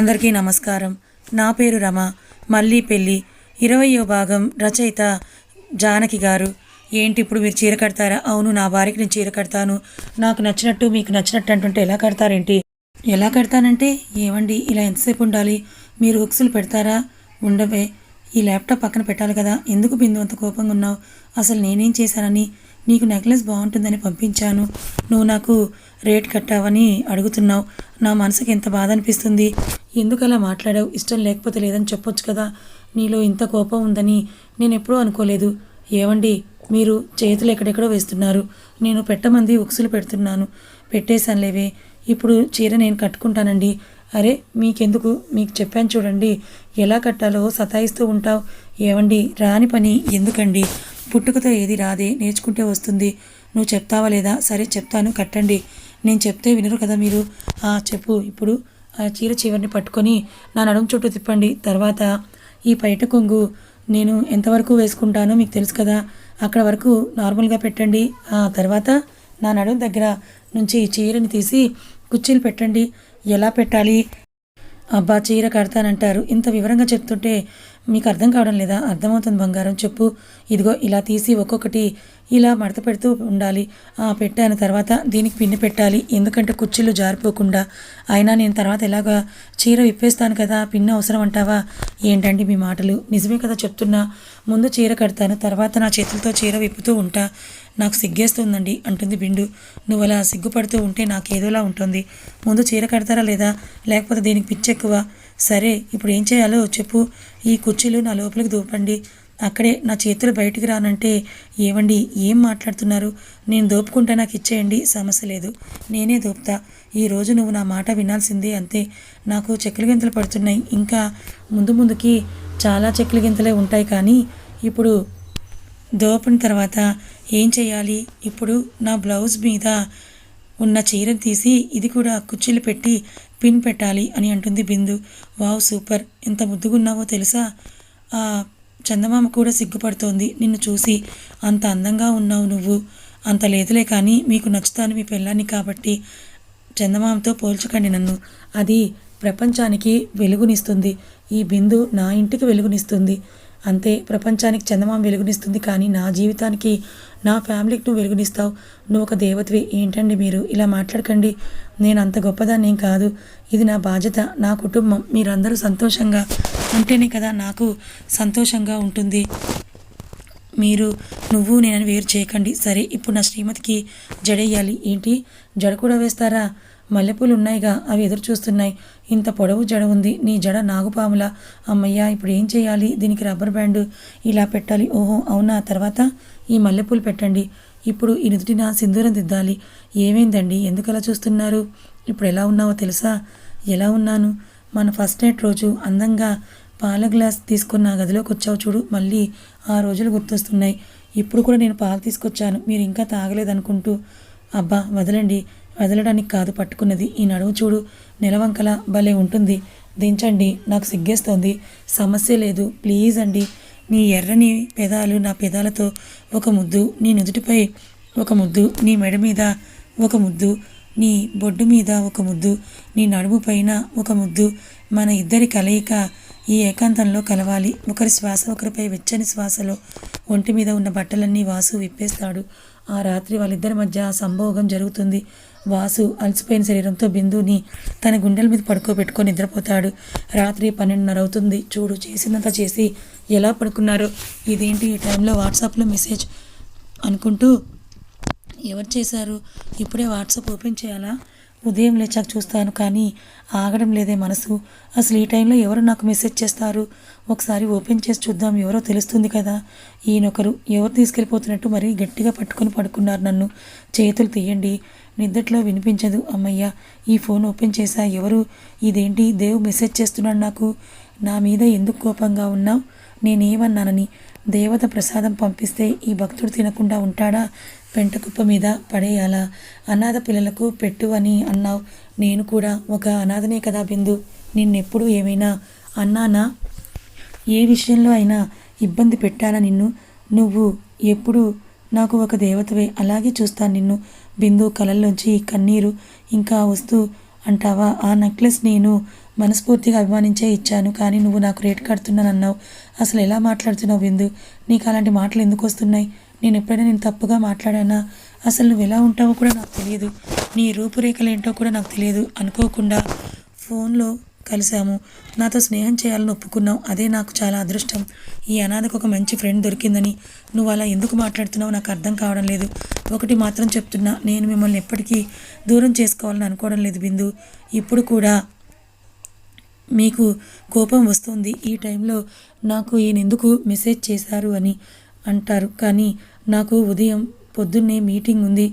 అందరికీ నమస్కారం. నా పేరు రమ. మళ్ళీ పెళ్ళి. ఇరవయో భాగం రచయిత జానకి గారు. ఏంటి ఇప్పుడు మీరు చీర కడతారా? అవును నా భార్యకి నేను చీర కడతాను. నాకు నచ్చినట్టు మీకు నచ్చినట్టు అంటుంటే ఎలా కడతారేంటి? ఎలా కడతానంటే ఏమండి ఇలా ఎంతసేపు ఉండాలి? మీరు హుక్స్లు పెడతారా? ఉండవే. ఈ ల్యాప్టాప్ పక్కన పెట్టాలి కదా. ఎందుకు బిందు అంత కోపంగా ఉన్నావు? అసలు నేనేం చేశానని? నీకు నెక్లెస్ బాగుంటుందని పంపించాను. నువ్వు నాకు రేట్ కట్టావని అడుగుతున్నావు. నా మనసుకి ఎంత బాధ అనిపిస్తుంది? ఎందుకు అలా మాట్లాడావు? ఇష్టం లేకపోతే లేదని చెప్పొచ్చు కదా. నీలో ఇంత కోపం ఉందని నేను ఎప్పుడూ అనుకోలేదు. ఏవండి? మీరు చేతులు ఎక్కడెక్కడో వేస్తున్నారు. నేను పెట్టమంది ఉక్సులు పెడుతున్నాను. పెట్టేశానులేవే. ఇప్పుడు చీర నేను కట్టుకుంటానండి. అరే మీకెందుకు? మీకు చెప్పాను చూడండి. ఎలా కట్టాలో సతాయిస్తూ ఉంటావు. ఏవండి? రాని పని ఎందుకండి? పుట్టుకతో ఏది రాదే నేర్చుకుంటే వస్తుంది. నువ్వు చెప్తావా లేదా? సరే చెప్తాను. కట్టండి. నేను చెప్తే వినరు కదా మీరు? చెప్పు. ఇప్పుడు ఆ చీర చివరిని పట్టుకొని నా నడుము చుట్టూ తిప్పండి. తర్వాత ఈ పైట కొంగు నేను ఎంతవరకు వేసుకుంటానో మీకు తెలుసు కదా. అక్కడ వరకు నార్మల్గా పెట్టండి. ఆ తర్వాత నా నడుము దగ్గర నుంచి చీరని తీసి కుర్చీలు పెట్టండి. ఎలా పెట్టాలి? అబ్బా చీర కడతానంటారు. ఇంత వివరంగా చెప్తుంటే మీకు అర్థం కావడం లేదా అర్థమవుతుంది బంగారం? చెప్పు. ఇదిగో ఇలా తీసి ఒక్కొక్కటి ఇలా మడత పెడుతూ ఉండాలి. ఆ పెట్టాను తర్వాత దీనికి పిన్ని పెట్టాలి. ఎందుకంటే కుర్చీలు జారిపోకుండా. అయినా నేను తర్వాత ఎలాగా చీర విప్పేస్తాను కదా పిన్ను అవసరం అంటావా? ఏంటండి మీ మాటలు? నిజమే కదా చెప్తున్నా. ముందు చీర కడతాను తర్వాత నా చేతులతో చీర విప్పుతూ ఉంటా. నాకు సిగ్గేస్తుందండి అంటుంది బిండు నువ్వు అలా సిగ్గుపడుతూ ఉంటే నాకు ఏదోలా ఉంటుంది. ముందు చీర కడతారా లేదా? లేకపోతే దీనికి పిచ్చెక్కువ? సరే ఇప్పుడు ఏం చేయాలో చెప్పు. ఈ కుర్చీలు నా లోపలికి దూపండి. అక్కడే నా చేతులు బయటికి రానంటే ఏవండి ఏం మాట్లాడుతున్నారు? నేను దోపుకుంటే నాకు ఇచ్చేయండి సమస్య లేదు. నేనే దోపుతా. ఈరోజు నువ్వు నా మాట వినాల్సిందే అంతే. నాకు చెక్కలు గింతలు పడుతున్నాయి. ఇంకా ముందు ముందుకి చాలా చెక్కలు గింతలే ఉంటాయి కానీ ఇప్పుడు దోపిన తర్వాత ఏం చేయాలి? ఇప్పుడు నా బ్లౌజ్ మీద ఉన్న చీరను తీసి ఇది కూడా కుర్చీలు పెట్టి పిన్ పెట్టాలి అని అంటుంది బిందు. Wow super. ఎంత ముద్దుగున్నావో తెలుసా? ఆ చందమామ కూడా సిగ్గుపడుతోంది. నిన్ను చూసి అంత అందంగా ఉన్నావు నువ్వు. అంత లేదులే కానీ మీకు నచ్చుతాను మీ పెళ్ళాన్ని కాబట్టి చందమామతో పోల్చకండి నన్ను. అది ప్రపంచానికి వెలుగునిస్తుంది. ఈ బిందు నా ఇంటికి వెలుగునిస్తుంది. అంతే ప్రపంచానికి చందమామ వెలుగునిస్తుంది కానీ నా జీవితానికి నా ఫ్యామిలీకి నువ్వు వెలుగునిస్తావు. నువ్వు ఒక దేవతవి. ఏంటండి మీరు? ఇలా మాట్లాడకండి. నేను అంత గొప్పదాన్ని ఏం కాదు. ఇది నా బాధ్యత నా కుటుంబం. మీరందరూ సంతోషంగా ఉంటేనే కదా నాకు సంతోషంగా ఉంటుంది. మీరు నువ్వు నేను వేరు చేయకండి. సరే ఇప్పుడు నా శ్రీమతికి జడేయాలి. ఏంటి? జడ కూడా వేస్తారా? మల్లెపూలు ఉన్నాయిగా అవి ఎదురు చూస్తున్నాయి. ఇంత పొడవు జడ ఉంది. నీ జడ నాగుపాముల. అమ్మయ్యా ఇప్పుడు ఏం చేయాలి? దీనికి రబ్బర్ బ్యాండ్ ఇలా పెట్టాలి. ఓహో అవునా? తర్వాత? ఈ మల్లెపూలు పెట్టండి. ఇప్పుడు ఈ నుదుటిన సింధూరం దిద్దాలి. ఏమైందండి? ఎందుకు అలా చూస్తున్నారు? ఇప్పుడు ఎలా ఉన్నావో తెలుసా? ఎలా ఉన్నాను? మన ఫస్ట్ నైట్ రోజు అందంగా పాల గ్లాస్ తీసుకున్న గదిలోకి వచ్చావు చూడు. మళ్ళీ ఆ రోజులు గుర్తొస్తున్నాయి. ఇప్పుడు కూడా నేను పాలు తీసుకొచ్చాను. మీరు ఇంకా తాగలేదనుకుంటూ. అబ్బా వదలండి. వదలడానికి కాదు పట్టుకున్నది. ఈ నడుము చూడు. నెలవంకల భలే ఉంటుంది. దించండి. నాకు సిగ్గేస్తోంది. సమస్య లేదు. ప్లీజ్ అండి. నీ ఎర్రని పెదాలు నా పెదాలతో ఒక ముద్దు నీ నుదుటిపై ఒక ముద్దు నీ మెడ మీద ఒక ముద్దు నీ బొడ్డు మీద ఒక ముద్దు నీ నడుము పైన ఒక ముద్దు. మన ఇద్దరి కలయిక ఈ ఏకాంతంలో కలవాలి. ఒకరి శ్వాస ఒకరిపై వెచ్చని శ్వాసలో ఒంటి మీద ఉన్న బట్టలన్నీ వాసు విప్పేస్తాడు. ఆ రాత్రి వాళ్ళిద్దరి మధ్య సంభోగం జరుగుతుంది. వాసు అలసిపోయిన శరీరంతో బిందుని తన గుండెల మీద పడుకోబెట్టుకొని నిద్రపోతాడు. రాత్రి పన్నెండున్నర అవుతుంది. చూడు చేసినంత చేసి ఎలా పడుకున్నారు? ఇదేంటి ఈ టైంలో వాట్సాప్లో మెసేజ్ అనుకుంటూ ఎవరు చేశారు? ఇప్పుడే వాట్సాప్ ఓపెన్ చేయాలా? ఉదయం లేచాక చూస్తాను కానీ ఆగడం లేదే మనసు. అసలు ఈ టైంలో ఎవరు నాకు మెసేజ్ చేస్తారు? ఒకసారి ఓపెన్ చేసి చూద్దాం ఎవరో తెలుస్తుంది కదా. ఈయనొకరు ఎవరు తీసుకెళ్ళిపోతున్నట్టు మరీ గట్టిగా పట్టుకొని పడుకున్నారు నన్ను. చేతులు తీయండి. నిద్దట్లో వినిపించదు అమ్మయ్య. ఈ ఫోన్ ఓపెన్ చేశా ఎవరు? ఇదేంటి? దేవ్ మెసేజ్ చేస్తున్నాడు నాకు. నా మీద ఎందుకు కోపంగా ఉన్నావు? నేనేమన్నానని దేవత ప్రసాదం పంపిస్తే ఈ భక్తుడు తినకుండా ఉంటాడా? పెంటకుప్ప మీద పడేయాలా? అనాథ పిల్లలకు పెట్టు అని అన్నావు. నేను కూడా ఒక అనాథనే కదా బిందు. నిన్నెప్పుడు ఏమైనా అన్నానా? ఏ విషయంలో అయినా ఇబ్బంది పెట్టానా నిన్ను? నువ్వు ఎప్పుడు నాకు ఒక దేవతవే. అలాగే చూస్తాను నిన్ను. బిందు కలల్లోంచి కన్నీరు ఇంకా వస్తూ అంటావా? ఆ నెక్లెస్ నేను మనస్ఫూర్తిగా అభిమానించే ఇచ్చాను కానీ నువ్వు నాకు రేట్ కడుతున్నానన్నావు. అసలు ఎలా మాట్లాడుతున్నావు బిందు నీకు అలాంటి మాటలు ఎందుకు వస్తున్నాయి? నేను ఎప్పుడైనా నేను తప్పుగా మాట్లాడానా? అసలు నువ్వు ఎలా ఉంటావో కూడా నాకు తెలియదు. నీ రూపురేఖలు ఏంటో కూడా నాకు తెలియదు. అనుకోకుండా ఫోన్లో కలిసాము నాతో స్నేహం చేయాలని ఒప్పుకున్నావు. అదే నాకు చాలా అదృష్టం. ఈ అనాథకు ఒక మంచి ఫ్రెండ్ దొరికిందని. నువ్వు అలా ఎందుకు మాట్లాడుతున్నావు నాకు అర్థం కావడం లేదు. ఒకటి మాత్రం చెప్తున్నా. నేను మిమ్మల్ని ఎప్పటికీ దూరం చేసుకోవాలని అనుకోవడం లేదు బిందు ఇప్పుడు కూడా మీకు కోపం వస్తుంది. ఈ టైంలో నాకు ఈయన ఎందుకు మెసేజ్ చేశారు అని అంటారు. కానీ నాకు ఉదయం పొద్దున్నే మీటింగ్ ఉంది.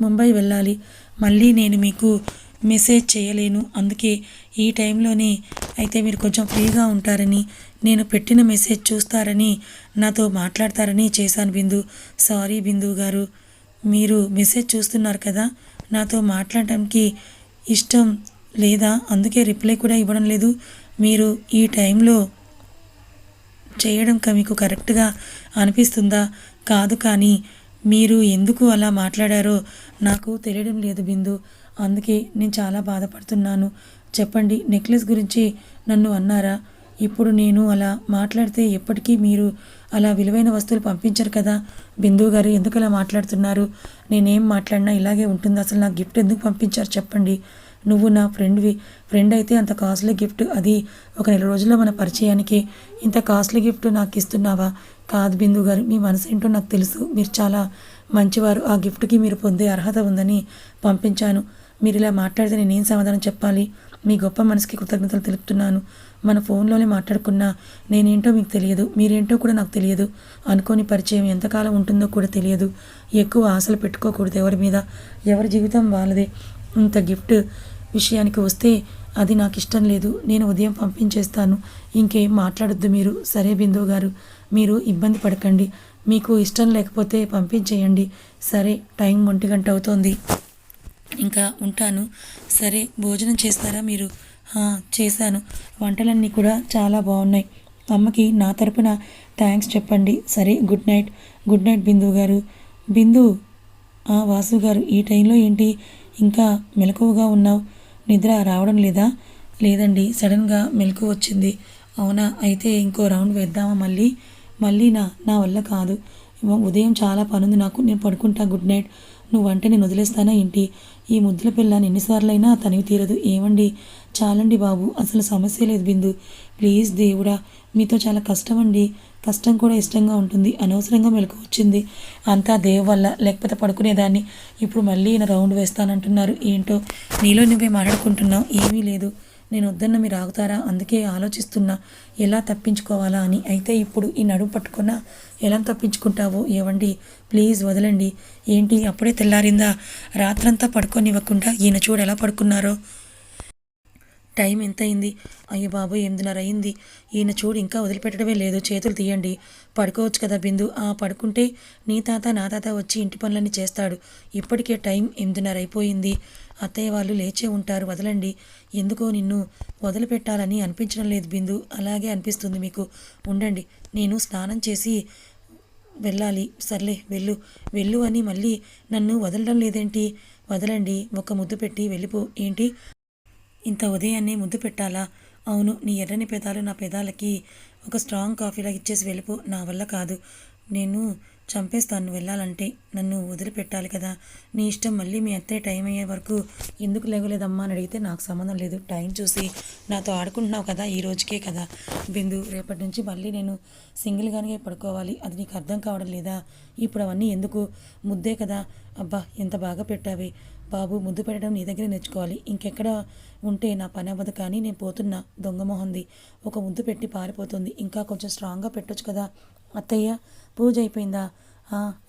ముంబై వెళ్ళాలి. మళ్ళీ నేను మీకు మెసేజ్ చేయలేను. అందుకే ఈ టైంలోనే అయితే మీరు కొంచెం ఫ్రీగా ఉంటారని నేను పెట్టిన మెసేజ్ చూస్తారని నాతో మాట్లాడతారని చేశాను బిందు. సారీ బిందు గారు. మీరు మెసేజ్ చూస్తున్నారు కదా? నాతో మాట్లాడటానికి ఇష్టం లేదా అందుకే రిప్లై కూడా ఇవ్వడం లేదు. మీరు ఈ టైంలో చేయడం మీకు కరెక్ట్గా అనిపిస్తుందా? కాదు కానీ మీరు ఎందుకు అలా మాట్లాడారో నాకు తెలియడం లేదు బిందు. అందుకే నేను చాలా బాధపడుతున్నాను. చెప్పండి నెక్లెస్ గురించి నన్ను అన్నారా? ఇప్పుడు నేను అలా మాట్లాడితే ఎప్పటికీ మీరు అలా విలువైన వస్తువులు పంపించరు కదా బిందు గారు. ఎందుకు అలా మాట్లాడుతున్నారు? నేనేం మాట్లాడినా ఇలాగే ఉంటుంది. అసలు నాకు గిఫ్ట్ ఎందుకు పంపించారు? చెప్పండి. నువ్వు నా ఫ్రెండ్వి ఫ్రెండ్ అయితే అంత కాస్ట్లీ గిఫ్ట్ అది ఒక నెల రోజుల్లో మన పరిచయానికి. ఇంత కాస్ట్లీ గిఫ్ట్ నాకు ఇస్తున్నావా? కాదు బిందు గారు మీ మనసు ఏంటో నాకు తెలుసు. మీరు చాలా మంచివారు. ఆ గిఫ్ట్కి మీరు పొందే అర్హత ఉందని పంపించాను. మీరు ఇలా మాట్లాడితే నేనేం సమాధానం చెప్పాలి? మీ గొప్ప మనసుకి కృతజ్ఞతలు తెలుపుతున్నాను. మన ఫోన్లోనే మాట్లాడుకున్నా నేనేంటో మీకు తెలియదు. మీరేంటో కూడా నాకు తెలియదు. అనుకోని పరిచయం ఎంతకాలం ఉంటుందో కూడా తెలియదు. ఎక్కువ ఆశలు పెట్టుకోకూడదు ఎవరి మీద. ఎవరి జీవితం వాళ్ళదే. ఇంత గిఫ్ట్ విషయానికి వస్తే అది నాకు ఇష్టం లేదు. నేను ఉదయం పంపించేస్తాను. ఇంకేం మాట్లాడొద్దు మీరు. సరే బిందు గారు. మీరు ఇబ్బంది పడకండి. మీకు ఇష్టం లేకపోతే పంపించేయండి. సరే టైం ఒంటి గంట అవుతోంది. ఇంకా ఉంటాను. సరే భోజనం చేస్తారా మీరు? చేశాను. వంటలన్నీ కూడా చాలా బాగున్నాయి అమ్మకి నా తరపున థ్యాంక్స్ చెప్పండి. సరే good night. Good night Bindu గారు. బిందు! "ఆ, వాసు గారు ఈ టైంలో ఏంటి? ఇంకా మెలకువగా ఉన్నావు? నిద్ర రావడం లేదా? లేదండి సడన్గా మెలకు వచ్చింది. అవునా? అయితే ఇంకో రౌండ్ వేద్దామా మళ్ళీ? మళ్ళీ నా నా వల్ల కాదు. ఉదయం చాలా పనుంది నాకు. నేను పడుకుంటా. Good night. నువ్వంటే నేను వదిలేస్తానా ఏంటి? ఈ ముద్దుల పిల్ల ఎన్నిసార్లైనా తనివి తీరదు. ఏమండి? చాలండి బాబు. అసలు సమస్య లేదు బిందు. ప్లీజ్ దేవుడా మీతో చాలా కష్టం అండి కష్టం కూడా ఇష్టంగా ఉంటుంది. అనవసరంగా మెలకు వచ్చింది. అంతా దేవు వల్ల లేకపోతే పడుకునేదాన్ని. ఇప్పుడు మళ్ళీ ఈయన రౌండ్ వేస్తానంటున్నారు. ఏంటో? నీలో నువ్వే మాట్లాడుకుంటున్నావు. ఏమీ లేదు. నేను వద్దన్న మీరు ఆగుతారా? అందుకే ఆలోచిస్తున్నా. ఎలా తప్పించుకోవాలా అని. అయితే ఇప్పుడు ఈ నడుము పట్టుకున్నా ఎలా తప్పించుకుంటావో ఏవండి? ప్లీజ్ వదలండి. ఏంటి? అప్పుడే తెల్లారిందా? రాత్రంతా పడుకోనివ్వకుండా ఈయన చూడు ఎలా పడుకున్నారో. టైం ఎంత అయింది అయ్యో బాబు ఎనిమిదిన్నర అయింది. ఈయన చూడు ఇంకా వదిలిపెట్టడమే లేదు. చేతులు తీయండి. పడుకోవచ్చు కదా బిందు. ఆ పడుకుంటే నీ తాత నా తాత వచ్చి ఇంటి పనులన్నీ చేస్తాడు. ఇప్పటికే టైం ఎనిమిదిన్నర అయిపోయింది. అత్తయ్య వాళ్ళు లేచే ఉంటారు. వదలండి. ఎందుకో నిన్ను వదిలిపెట్టాలని అనిపించడం లేదు బిందు. అలాగే అనిపిస్తుంది మీకు. ఉండండి. నేను స్నానం చేసి వెళ్ళాలి. సర్లే వెళ్ళు. వెళ్ళు అని మళ్ళీ నన్ను వదలడం లేదేంటి? వదలండి. ఒక ముద్దు పెట్టి వెళ్ళిపో. ఏంటి? ఇంత ఉదయాన్నే ముద్దు పెట్టాలా? అవును నీ ఎర్రని పెదాలు నా పెదాలకి ఒక స్ట్రాంగ్ కాఫీలా ఇచ్చేసి వెళ్ళిపో. నా వల్ల కాదు. నేను చంపేస్తాను వెళ్ళాలంటే. నన్ను వదిలిపెట్టాలి కదా. నీ ఇష్టం మళ్ళీ మీ అత్తయ్య టైం అయ్యే వరకు ఎందుకు లేవలేదమ్మా అని అడిగితే నాకు సంబంధం లేదు. టైం చూసి నాతో ఆడుకుంటున్నావు కదా ఈ రోజుకే కదా. బిందు రేపటి నుంచి మళ్ళీ నేను సింగిల్గానే పడుకోవాలి. అది నీకు అర్థం కావడం లేదా? ఇప్పుడు అవన్నీ ఎందుకు? ముద్దే కదా. అబ్బా ఎంత బాగా పెట్టావే. బాబు ముద్దు పెట్టడం నీ దగ్గర నేర్చుకోవాలి. ఇంకెక్కడ ఉంటే నా పని అవ్వదు కానీ నేను పోతున్నా దొంగమోహంది ఒక ముద్దు పెట్టి పారిపోతుంది. ఇంకా కొంచెం స్ట్రాంగ్గా పెట్టొచ్చు కదా? అత్తయ్య పూజ అయిపోయిందా?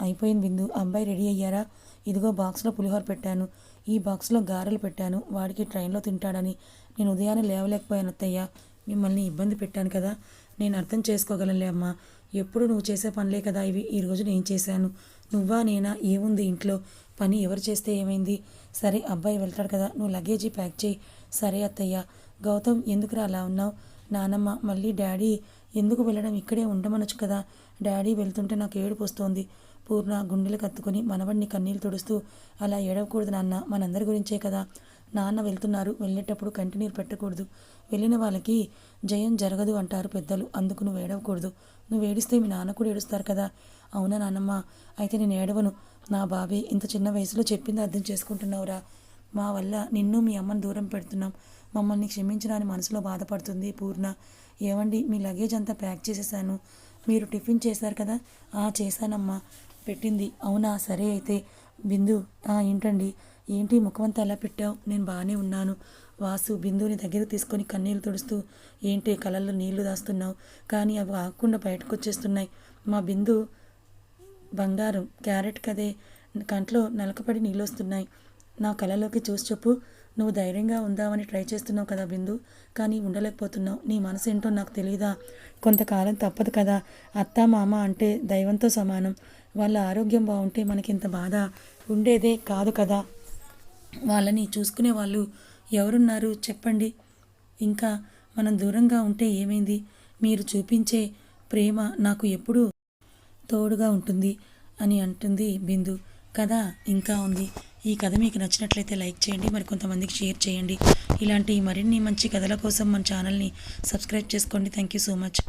అయిపోయింది బిందు. అబ్బాయి రెడీ అయ్యారా? ఇదిగో బాక్స్లో పులిహోర పెట్టాను. ఈ బాక్స్లో గారెలు పెట్టాను. వాడికి ట్రైన్లో తింటాడని. నేను ఉదయాన్నే లేవలేకపోయాను అత్తయ్య. మిమ్మల్ని ఇబ్బంది పెట్టాను కదా? నేను అర్థం చేసుకోగలనులే అమ్మా. ఎప్పుడు నువ్వు చేసే పనులే కదా ఇవి. ఈరోజు నేను చేశాను. నువ్వా నేనా? ఏముంది ఇంట్లో? పని ఎవరు చేస్తే ఏమైంది? సరే అబ్బాయి వెళ్తాడు కదా నువ్వు లగేజీ ప్యాక్ చేయి. సరే అత్తయ్య. గౌతమ్ ఎందుకురా అలా ఉన్నావు? నానమ్మ మళ్ళీ డాడీ ఎందుకు వెళ్ళడం? ఇక్కడే ఉండమనొచ్చు కదా. డాడీ వెళ్తుంటే నాకు ఏడుపు వస్తోంది. పూర్ణ గుండెలు కత్తుకుని మనవడిని కన్నీళ్ళు తుడుస్తూ అలా ఏడవకూడదు నాన్న మనందరి గురించే కదా. నాన్న వెళ్తున్నారు వెళ్ళేటప్పుడు కంటినీరు పెట్టకూడదు. వెళ్ళిన వాళ్ళకి జయం జరగదు అంటారు పెద్దలు అందుకు నువ్వు ఏడవకూడదు. నువ్వు ఏడిస్తే మీ నాన్న కూడా ఏడుస్తారు కదా. అవునా నాన్నమ్మ అయితే నేను ఏడవను. నా బాబే ఇంత చిన్న వయసులో చెప్పింది అర్థం చేసుకుంటున్నావురా. మా వల్ల నిన్ను మీ అమ్మని దూరం పెడుతున్నాం. మమ్మల్ని క్షమించడానికి మనసులో బాధపడుతుంది పూర్ణ. ఏమండి మీ లగేజ్ అంతా ప్యాక్ చేసేసాను. మీరు టిఫిన్ చేశారు కదా? ఆ చేశానమ్మా. పెట్టింది. అవునా? సరే అయితే. బిందు ఆ ఏంటండి? ఏంటి ముఖమంతా ఎలా పెట్టావు? నేను బాగానే ఉన్నాను. వాసు బిందుని దగ్గర తీసుకొని కన్నీళ్ళు తుడుస్తూ ఏంటి కళ్ళల్లో నీళ్ళు దాస్తున్నావు? కానీ అవి ఆకుండా బయటకు వచ్చేస్తున్నాయి మా బిందు బంగారం క్యారెట్ కదే కంట్లో నలకపడి నీళ్ళు వస్తున్నాయి నా కళలోకి చూసి చెప్పు. నువ్వు ధైర్యంగా ఉందామని ట్రై చేస్తున్నావు కదా బిందు. కానీ ఉండలేకపోతున్నావు. నీ మనసు ఏంటో నాకు తెలియదా కొంతకాలం తప్పదు కదా. అత్త మామ అంటే దైవంతో సమానం. వాళ్ళ ఆరోగ్యం బాగుంటే మనకి ఇంత బాధ. ఉండేదే కాదు కదా. వాళ్ళని చూసుకునే వాళ్ళు ఎవరున్నారు? చెప్పండి. ఇంకా మనం దూరంగా ఉంటే ఏమైంది? మీరు చూపించే ప్రేమ నాకు ఎప్పుడూ తోడుగా ఉంటుంది అని అంటుంది బిందు. కథ ఇంకా ఉంది. ఈ కథ మీకు నచ్చినట్లయితే లైక్ చేయండి మరి కొంతమందికి షేర్ చేయండి. ఇలాంటి మరిన్ని మంచి కథల కోసం మన ఛానల్ని సబ్స్క్రైబ్ చేసుకోండి. Thank you so much.